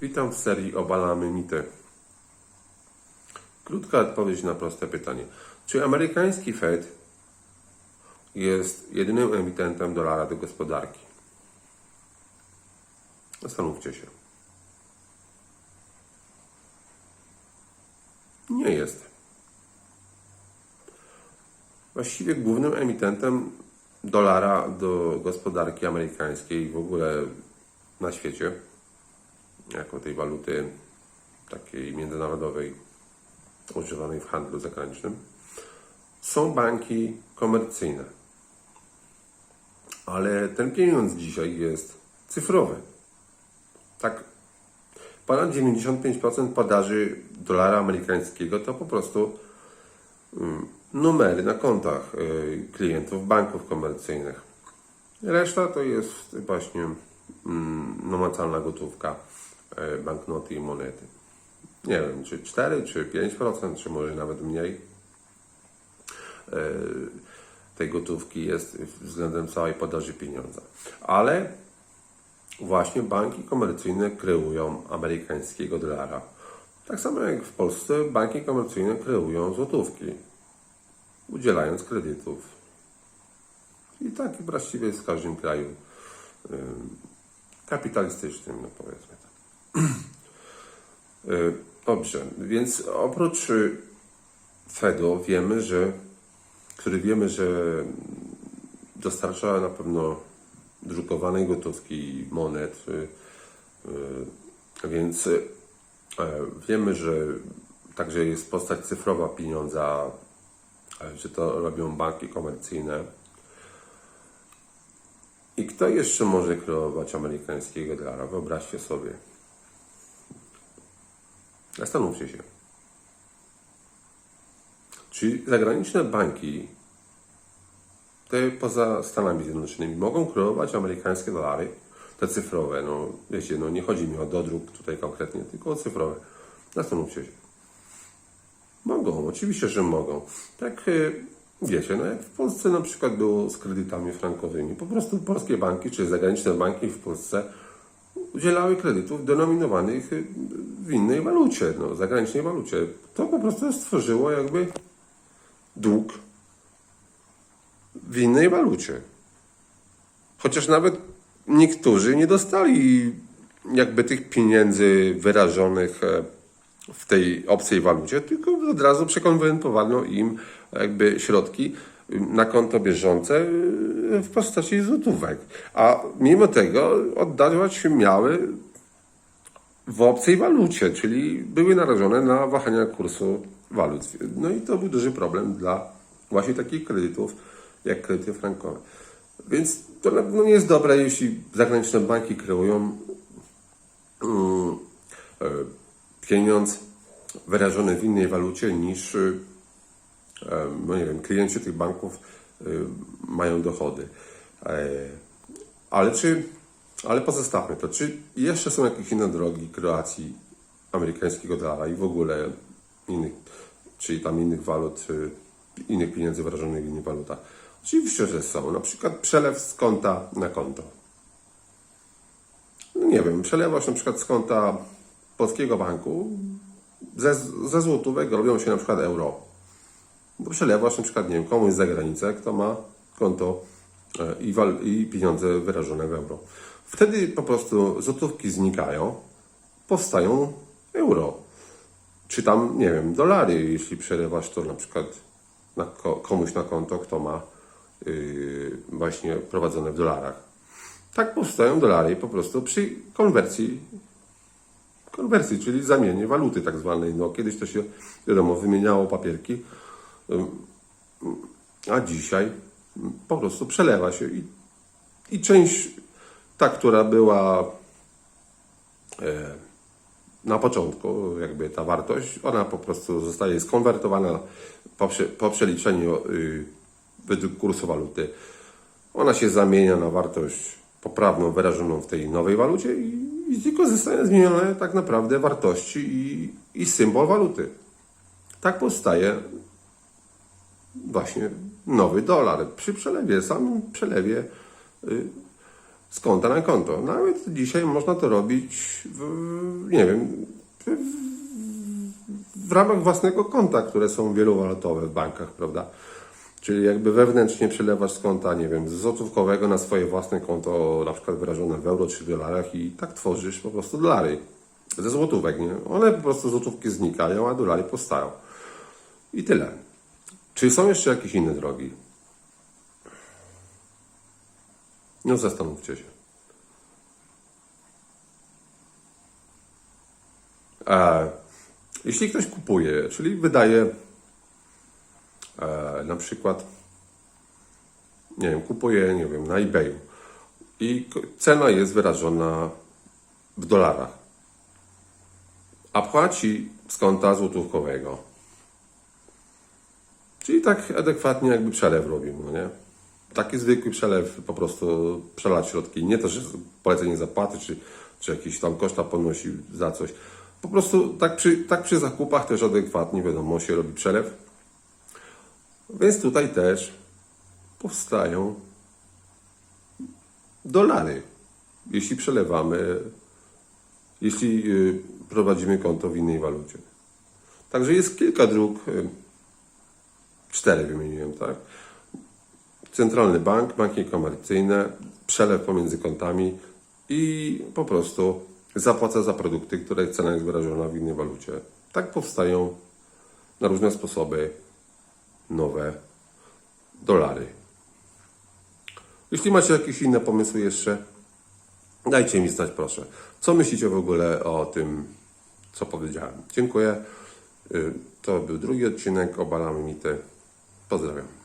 Witam w serii Obalamy mity. Krótka odpowiedź na proste pytanie. Czy amerykański Fed jest jedynym emitentem dolara do gospodarki? Zastanówcie się. Nie jest. Właściwie głównym emitentem dolara do gospodarki amerykańskiej w ogóle na świecie, jako tej waluty takiej międzynarodowej używanej w handlu zagranicznym, są banki komercyjne. Ale ten pieniądz dzisiaj jest cyfrowy. Tak, ponad 95% podaży dolara amerykańskiego to po prostu mm, numery na kontach y, klientów banków komercyjnych. Reszta to jest właśnie mm, namacalna gotówka, banknoty i monety. Nie wiem, czy 4, czy 5%, czy może nawet mniej y, tej gotówki jest względem całej podaży pieniądza. Ale właśnie banki komercyjne kreują amerykańskiego dolara. Tak samo jak w Polsce banki komercyjne kreują złotówki, udzielając kredytów. I tak właściwie jest w każdym kraju ym, kapitalistycznym, no powiedzmy Dobrze, więc oprócz Fedu wiemy, że, który wiemy, że dostarcza na pewno drukowanej gotówki, monet, y, y, więc e, wiemy, że także jest postać cyfrowa pieniądza, e, że to robią banki komercyjne. I kto jeszcze może kreować amerykańskiego dolara? Wyobraźcie sobie. Zastanówcie się. Czy zagraniczne banki, te poza Stanami Zjednoczonymi, mogą kreować amerykańskie dolary? Te cyfrowe, no wiecie, no nie chodzi mi o dodruk tutaj konkretnie, tylko o cyfrowe. Zastanówcie się. Mogą, oczywiście, że mogą. Tak, y, wiecie, no jak w Polsce na przykład było z kredytami frankowymi. Po prostu polskie banki, czy zagraniczne banki w Polsce udzielały kredytów denominowanych y, w innej walucie, no, zagranicznej walucie. To po prostu stworzyło jakby dług w innej walucie. Chociaż nawet niektórzy nie dostali jakby tych pieniędzy wyrażonych e, w tej obcej walucie, tylko od razu przekonwertowano im jakby środki na konto bieżące e, w postaci złotówek. A mimo tego oddawać miały w obcej walucie, czyli były narażone na wahania kursu walut. No i to był duży problem dla właśnie takich kredytów, jak kredyty frankowe. Więc to pewno nie jest dobre, jeśli zagraniczne banki kreują e, pieniądz wyrażony w innej walucie niż, e, no nie wiem, klienci tych banków e, mają dochody. E, Ale czy, ale pozostawmy to, czy jeszcze są jakieś inne drogi kreacji amerykańskiego dolara i w ogóle innych, czyli tam innych walut, innych pieniędzy wyrażonych w innych walutach? Oczywiście, że są. Na przykład przelew z konta na konto. No nie wiem, przelewasz na przykład z konta polskiego banku, ze, ze złotówek robią się na przykład euro. Bo przelewasz na przykład, nie wiem, komuś za granicę, kto ma konto e, i, i pieniądze wyrażone w euro. Wtedy po prostu złotówki znikają, powstają euro. Czy tam, nie wiem, dolary, jeśli przelewasz to na przykład na ko- komuś na konto, kto ma yy, właśnie prowadzone w dolarach. Tak powstają dolary po prostu przy konwersji, konwersji, czyli zamianie waluty tak zwanej. No, kiedyś to się, wiadomo, wymieniało papierki, a dzisiaj po prostu przelewa się i, i część, ta, która była e, na początku, jakby ta wartość, ona po prostu zostaje skonwertowana po, po przeliczeniu y, według kursu waluty. Ona się zamienia na wartość poprawną, wyrażoną w tej nowej walucie i, i tylko zostają zmienione tak naprawdę wartości i, i symbol waluty. Tak powstaje właśnie nowy dolar. Przy przelewie, samym przelewie y, z konta na konto. Nawet dzisiaj można to robić, w, nie wiem, w, w ramach własnego konta, które są wielowalutowe w bankach, prawda? Czyli jakby wewnętrznie przelewasz z konta, nie wiem, z złotówkowego na swoje własne konto, na przykład wyrażone w euro czy dolarach i tak tworzysz po prostu dolary ze złotówek, nie? One po prostu złotówki znikają, a dolary powstają. I tyle. Czy są jeszcze jakieś inne drogi? No zastanówcie się. E, jeśli ktoś kupuje, czyli wydaje e, na przykład, nie wiem, kupuje, nie wiem, na eBayu i cena jest wyrażona w dolarach, a płaci z konta złotówkowego. Czyli tak adekwatnie jakby przelew robił, no nie? Taki zwykły przelew, po prostu przelać środki. Nie to, że polecenie zapłaty, czy, czy jakieś tam koszta ponosi za coś. Po prostu tak przy, tak przy zakupach też adekwatnie, wiadomo, się robi przelew. Więc tutaj też powstają dolary, jeśli przelewamy, jeśli y, prowadzimy konto w innej walucie. Także jest kilka dróg, y, cztery wymieniłem, tak? Centralny bank, banki komercyjne, przelew pomiędzy kontami i po prostu zapłaca za produkty, których cena jest wyrażona w innej walucie. Tak powstają na różne sposoby nowe dolary. Jeśli macie jakieś inne pomysły jeszcze, dajcie mi znać proszę. Co myślicie w ogóle o tym, co powiedziałem? Dziękuję. Y, To był drugi odcinek Obalamy mity. Pozdrawiam.